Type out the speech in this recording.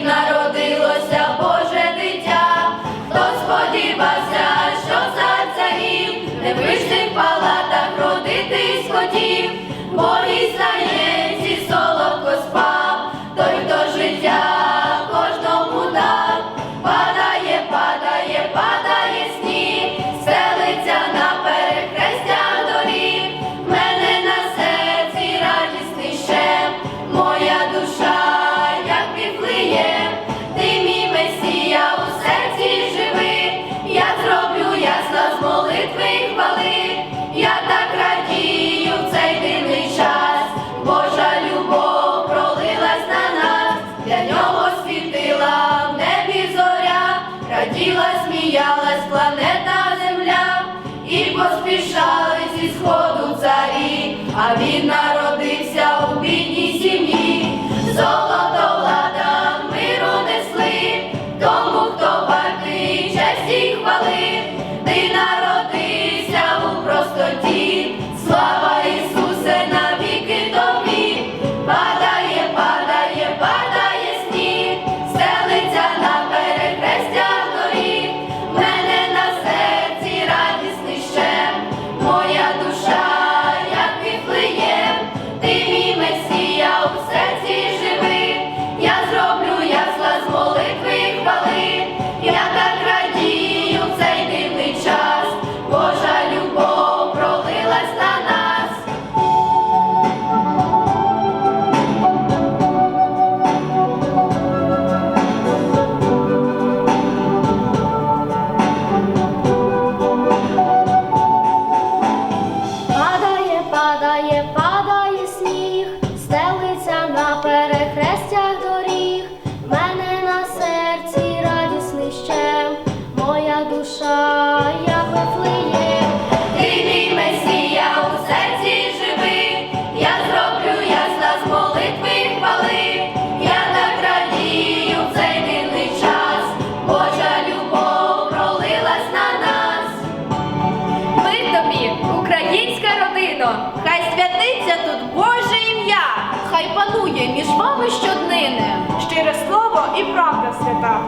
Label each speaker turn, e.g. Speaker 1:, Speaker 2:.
Speaker 1: світ народилося Боже дитя, хто сподівався, що за царів не в палатах родитись хотів, бо і стає. Віфлеєм, ти мій месія у серці живи, я зроблю ясно з молитви хвали, я так радію в цей дивний час, Божа любов пролилась на нас, для нього світила в небі зоря, раділа, сміялась планета Земля, і поспішали зі сходу царі, а він ти народився перехрестях доріг, мене на серці радісний щем, моя душа, як
Speaker 2: вифлеєм.
Speaker 1: Ти мій месія у серці живи, я зроблю ясла з молитви хвали, я так цей дивний час, Божа любов пролилась на нас.
Speaker 3: Ми тобі, українська родино, хай святиться тут Боже ім'я, хай панує між вами щоднини.
Speaker 4: Щире слово і правда свята.